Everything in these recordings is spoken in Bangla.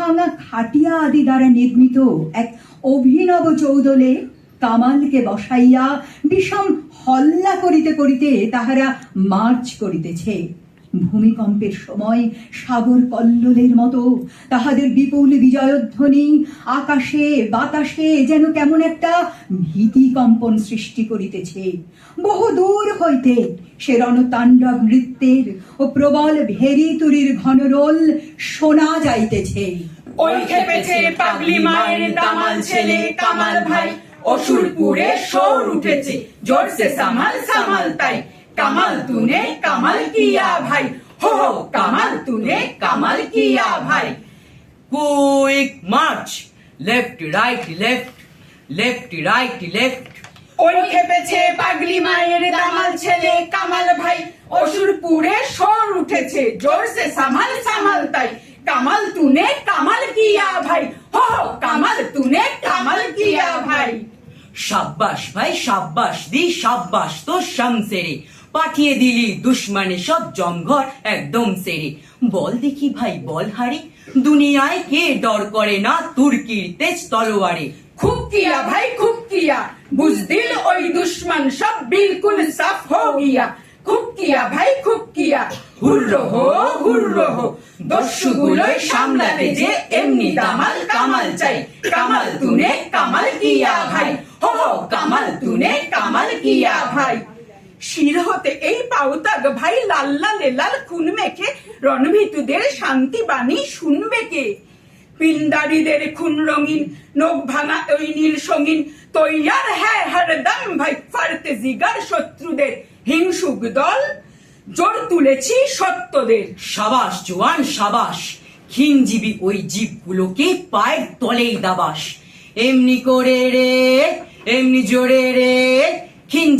ভাঙা খাটিয়া আদি দ্বারা নির্মিত এক অভিনব চৌদলে কামালকে বসাইয়া বিষম হল্লা করিতে করিতে তাহারা মার্চ করিতেছে। ভূমিকম্পের সময় সাগর কল্লোলের মতো, তাহাদের বিপুল বিজয়ধ্বনি, আকাশে, বাতাসে যেন কেমন একটা ভীতি কম্পন সৃষ্টি করিতেছে। বহু দূর হইতে সে রণতাণ্ডব নৃত্যের ও প্রবল ভেরি তুরির ঘনরোল শোনা যাইতেছে। ওই খেপেছে পাগলি মায়ের দামাল ছেলে, কামাল ভাই। অসুরপুরে শোর উঠেছে, জোরসে সামাল সামাল তাই। কামাল তুনে কামাল কিয়া ভাই। হো হো কামাল তুনে কামাল কিয়া ভাই। Quick march! Left, right, left, left, right, left. ওই খেপেছে পাগলি মায়ের দামাল ছেলে কামাল ভাই। অসুরপুরে শোর উঠেছে জোরসে সামাল সামাল তাই। কামাল তুনে কামাল কিয়া ভাই। হো হো কামাল তুনে কামাল কিয়া ভাই। সাব্বাস ভাই সাব্বাস দি সাব্বাস তো শামসেরে। পাঠিয়ে দিলি, দুশ্মনে সব জমঘর একদম সেরে। বল দেখি ভাই, বল হারি। দুনিয়ায় কে ডর করে না তুর্কির তেজ তলোয়ারে? খুব কিয়া ভাই, খুব কিয়া। বুঝদিল ওই দুশ্মন সব বিলকুল সাফ হো গিয়া। খুব কিয়া ভাই, খুব কিয়া। হুর্রো হো হুর্রো হো দস্যুগুলোই সামলাতে যে এমনি দামাল কামাল চাই। কামাল তুনে কামাল কিয়া ভাই। হো, কামাল তুনে কামাল কিয়া ভাই। শির হতে এই পাউতাগ ভাই লাল লাল্লা লেলাল খুন মেখে, রণভীতুদের শান্তি বাণী শুনবে কে? পিন্ডারিদের খুন রঙিন, নখ ভাঙা ওই নীল সঙ্গিন, তৈয়ার হ্যাঁ হরদম ভাই ফারতে জিগার শত্রুদের, হিংসুক দল, জোর তুলেছি সত্যদের। সাবাস, জোয়ান সাবাস ক্ষীণজীবী ওই জীবগুলোকে পায়ের তলেই দাবাস। এমনি করে রে, এমনি জোরে রে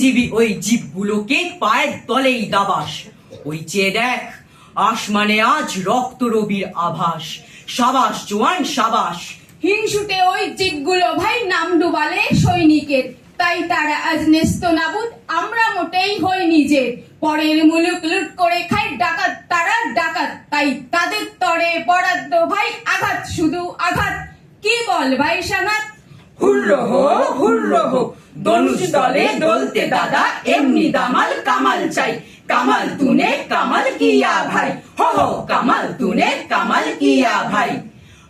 ক্ষীণজীবী ওই জীবগুলোকে পায়ের তলেই দাবাস। ওই চেয়ে দেখ আসমানে আজ রক্ত রবির আভাস। সাবাস জোয়ান সাবাস। হিংসুটে ওই জীবগুলো ভাই নাম ডুবালে সৈনিকের। তাই তারা আজ নেস্ত নাবুদ আমরা মোটেই হই নিজের। পরের মুলুক লুট করে খাই ডাকাত তারা ডাকাত। তাই তাদের তরে বরাদ্দ ভাই আঘাত শুধু আঘাত। কি বল ভাই সানাত হুর্রো হো হুর্রো হো দনুজ দলে দলতে দাদা, এমনি দামাল কামাল চাই। কামাল তুনে কামাল কিয়া ভাই। হো হো, কামাল তুনে কামাল কিয়া ভাই।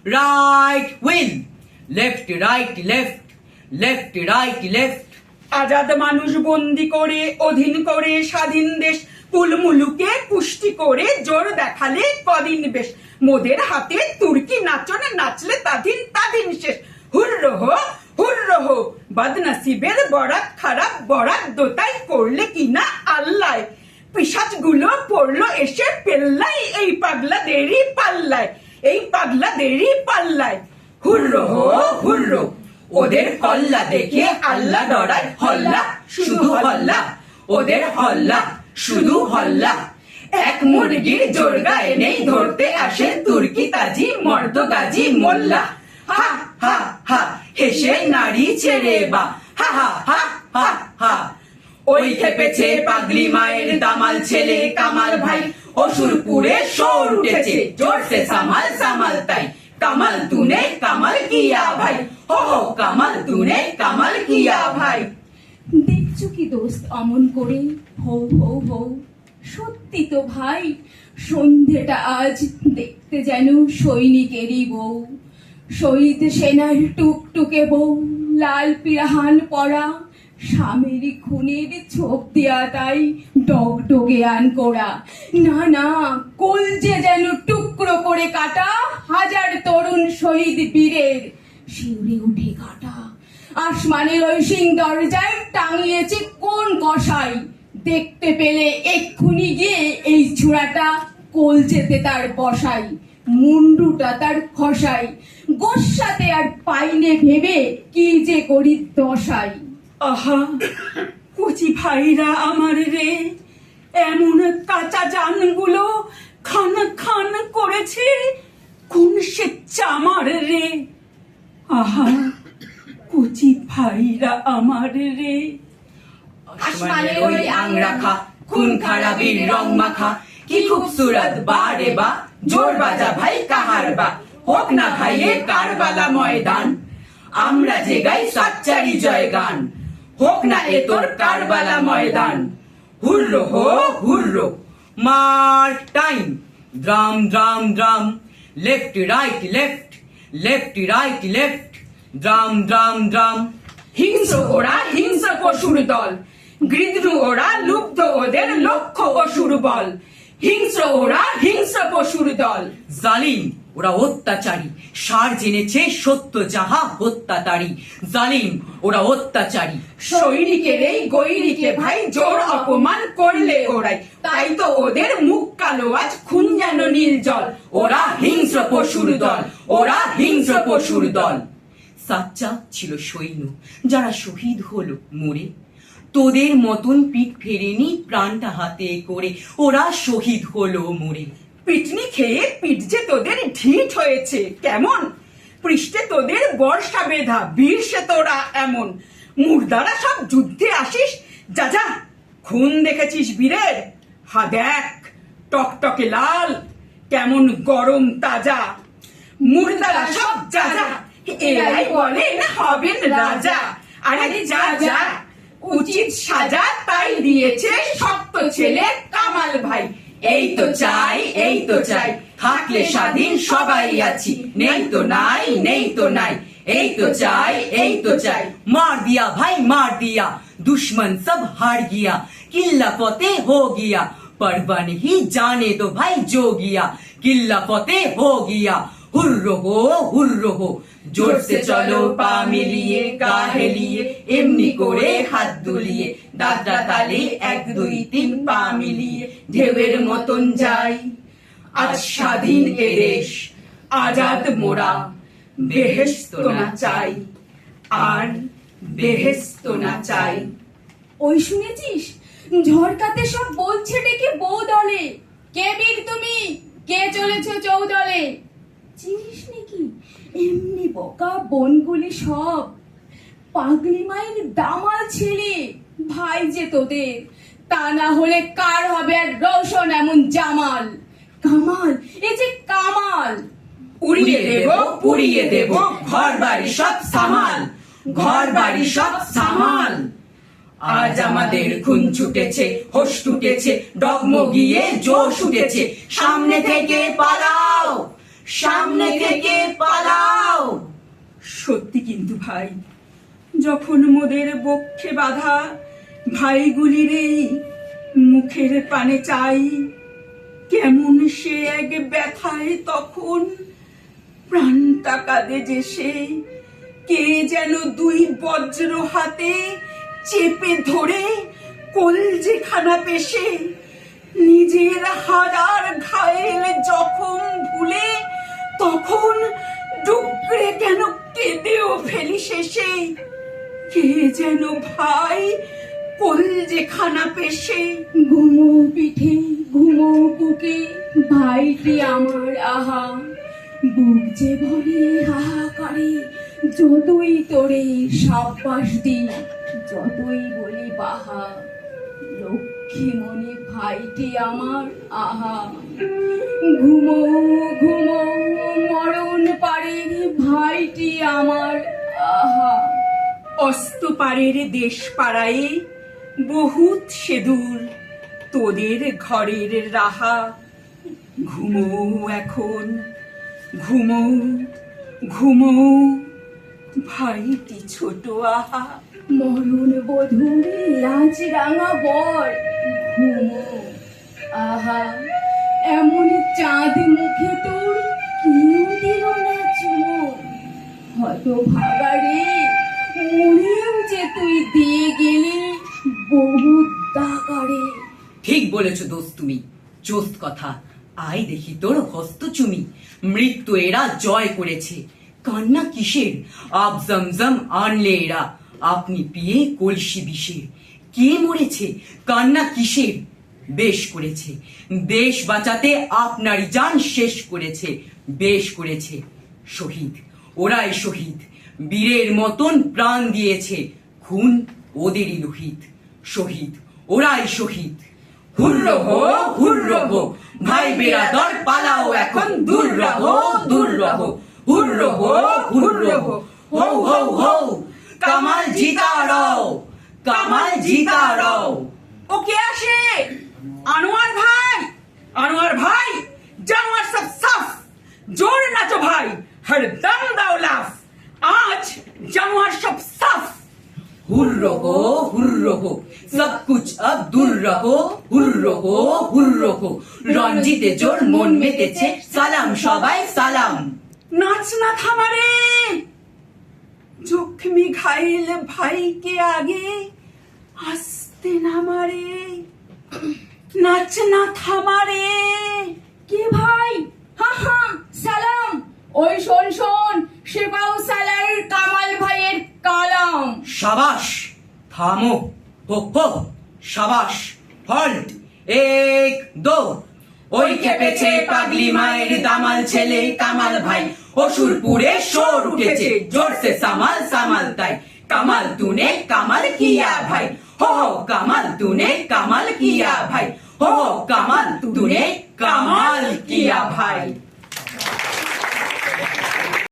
Right wheel left right left left right left Azad মানুষ বন্দি করে, অধীন করে স্বাধীন দেশ। কুলমুলুকে পুষ্টি করে, জোর দেখালে কদিন বেশ। মোদের হাতে তুর্কি নাচনে নাচলে তাদিন তাদিন শেষ। হুর্রো হো হুর্রো হো বদনসিবের বরাত খারাপ, বরাত দোতাই করলে কিনা আল্লাহ। পিসাজগুলো পড়ল এসে পেল্লাই এই পাগলা দেরি পাল্লায়, এই পাগলা দেরি পাল্লায় হুর্রো হো হুর্রো ওদের হল্লা দেখে আল্লাহ ডরায় হল্লা, শুধু হল্লা। ওদের হল্লা, শুধু হল্লা। এক মুরগির জোরগা এনেই ধরতে আসে তুর্কি তাজি মর্দ গাজী মোল্লা। হা হা হা। হেসে নারী ছেড়ে বা। হা হা হা হা হা। ওই খেপেছে পাগলি মায়ের দামাল ছেলে কামাল ভাই। অসুরপুরে শোর উঠেছে, জোরসে সামাল সামাল তাই। কামাল তুনে কামাল কিয়া ভাই। হো, কামাল তুনে কামাল কিয়া ভাই। দেখছ কি দোস্ত, অমন করে? হৌ হৌ হৌ। সত্যি তো ভাই, সন্ধেটা আজ দেখতে যেন সৈনিকেরই বউ। শহীদ সেনার টুকটুকে বউ লাল পিরাহান পরা, স্বামীর খুনের ছোপ দেয়া তাই ডগ ডগে আন করা। না না কলজে যেন টুকরো করে কাটা, হাজার তরুণ শহীদ বীরের শিউরে উঠে কাটা। আসমানের ওই সিং দরজায় টাঙিয়েছে কোন কষাই? দেখতে পেলে এক্ষুনি গিয়ে এই ছোড়াটা কলচেতে তার বসাই। মুন্ডুটা তার খসাই। গোসাতে আর পাইনে ভেবে কি যে করি দশাই। আহা কচি ভাইরা আমার রে এমন কাঁচা জানগুলো খান খান করেছে কোন সে চামার রে। আহা কচি ভাইরা আমার রে। আসমানের ওই আং রাখা খুন খারাপির রং মাখা কি খুবসুরত বা রে বা? জোর বাজা ভাই, কাহার বা? হোক না ভাই, এ কারবালা ময়দান। আমরা যে গাই সাচ্চারি জয় গান হোক না এ তোর কারবালা ময়দান। হুররো হো, হুররো। মার time. Drum drum drum. Left, right, left. Left, right, left. Drum drum drum. হিংস ওরা হিংস্র পশুর দল। গৃদ্রু ওরা লুব্ধ ওদের লক্ষ্য অসুর বল। হিংস্র ওরা, হিংস্র পশুর দল। জালিম, ওরা অত্যাচারী। সার জেনেছে সত্য যাহা হত্যাতারি জালিম, ওরা অত্যাচারী। সৈনিকের এই গৈরিকে ভাই জোর অপমান করলে ওরাই। তাই তো ওদের মুখ কালো, আজ খুন যেন নীল জল। ওরা হিংস্র পশুর দল, ওরা হিংস্র পশুর দল। সাচ্চা ছিল সৈন্য, যারা শহীদ হলো, মরে তোদের মতন পিঠ ফেরেনি প্রাণটা হাতে করে। ওরা শহীদ হলো মরে। পিটনি খেয়ে পিঠ যে তোদের ঢিট হয়েছে, কেমন? পৃষ্ঠে তোদের বর্ষা বেধা বীর সে তোরা এমন। মুর্দারা সব যুদ্ধে আসিস। যা যা, খুন দেখেছিস বীরের? হা দেখ, টকটকে লাল, কেমন গরম তাজা। মুর্দারা সব যা যা, এরাই বলেন হবেন রাজা। আরে যা যা উচিত সাজা তাই দিয়েছে শক্ত ছেলে কামাল ভাই এই তো চাই এই তো চাই থাকলে স্বাধীন সবাই আছি নেই তো নাই নেই তো নাই এই তো চাই এই তো চাই मार दिया भाई मार दिया दुश्मन सब हार गया किल्ला फतेह हो गया परवा नहीं जाने दो भाई जो गया किल्ला फतेह हो गया হুর্রো হো হুর্রো জোরসে চলো পা মিলিয়ে, গা হেলিয়ে, এমনি করে হাত দুলিয়ে দাদরা তালে এক, দুই, তিন পা মিলিয়ে ঢেউয়ের মতন যাই। আজ স্বাধীন এদেশ আজাদ মোরা বেহেস্ত না চাই, আর বেহেস্ত না চাই। ওই শুনেছিস? ঝড়কাতে সব বলছে ডেকে বউ দলে কে বীর তুমি? কে চলেছো চৌদলে? চিনিস নাকি? এমনি বোকা বনগুলি সব। পাগলি মায়ের দামাল ছেলে, ভাই যে তোদের। তা না হলে কার হবে আর রোশন এমন জামাল? কামাল, এ যে কামাল। উড়িয়ে দেব, পুড়িয়ে দেব ঘর বাড়ি সব সামাল ঘর বাড়ি সব সামাল। আজ আমাদের খুন ছুটেছে, হোশ টুটেছে, ডগমগিয়ে জোশ উঠেছে। সামনে থেকে পালাও। সামনে থেকে পালাও। সত্যি কিন্তু ভাই, যখন মোদের বক্ষে বাধা, ভাইগুলির এই মুখের পানে চাই, কেমন সে এক ব্যথায় তখন প্রাণটা কাঁদে যে সে, কে যেন দুই বজ্র হাতে চেপে ধরে কলজে যেখানা পেশে, নিজের হারার ঘায়েল জখম ভুলে তখন ডুকরে কেন কেঁদেও ফেলি শেষে? কে যেন ভাই কলজে খানা পেশে? ঘুমো পিঠে, ঘুমো বুকে, ভাইটি আমার আহা। বুক যে ভরে হাহা করে যতই তোরে সাব্বাস দিই, যতই বলি বাহা। লক্ষ্মী মনে ভাইটি আমার? আহা। ঘুমো ঘুমো, মরণ পারে ভাইটি আমার। আহা। অস্ত পারের দেশ পাড়ায় বহুত সেদূর তোদের ঘরের রাহা। ঘুমো এখন, ঘুমো ঘুমো, ভাইটি ছোট, আহা। মরণ বধূর লাজ রাঙা বর, ঘুমো। আহা, এমন চাঁদ মুখে তোর কেউ দিল না চুমো হত ভাগারে মরেও যে তুই দিয়ে গেলি বহু দাগারে ঠিক বলেছ দোস্ত তুমি, চোস্ত কথা। আই দেখি তোর হস্ত চুমি, মৃত্যু এরা জয় করেছে। কান্না কিসের? আব জমজম আনলে এরা। আপনি পিয়ে কলসি বিষের কে মরেছে? কান্না কিসের? বেশ করেছে। দেশ বাঁচাতে আপনারই জান শেষ করেছে। বেশ করেছে। শহীদ। ওরাই শহীদ। বীরের মতন প্রাণ দিয়েছে। খুন ওদেরই লোহিত। শহীদ। ওরাই শহীদ। হুর্রো হো হুর্রো হো। ভাই বিরাদর, পালাও এখন। দূর রহো দূর রহো হুর্রো হো হুর্রো হো। হো হো হো। কামাল জিতা রও কামাল জিতা রও ও কে আসে আনোয়ার ভাই আনোয়ার ভাই জানোয়ার সব সাফ জোর নাচো ভাই হরদম দাও লাফ আজ জানোয়ার সব সাফ हुर्रो हो हुर्रो हो सब कुछ अब दूर रहो हुर्रो हो हुर्रो हो রঞ্জিতে জোর মন মেতেছে সালাম সবাই সালাম নাচ না থামারে জখমি ঘাইল ভাইকে আগে। আসতে না মারে। নাচ না থামারে। কে ভাই? হা হা, সালাম। ওই শোন শোন সেবাও সালার কামাল ভাইয়ের কালাম। সাবাস, থামো হো সাবাস হল্ট এক, দো। ওই খেপেছে পাগলি মায়ের দামাল ছেলে কামাল ভাই। অসুরপুরে শোর উঠেছে। জোরসে সামাল সামাল তাই। কামাল তুনে কামাল কিয়া ভাই। হো কামাল তুনে কামাল কিয়া ভাই। হো, কামাল তুনে কামাল কিয়া ভাই।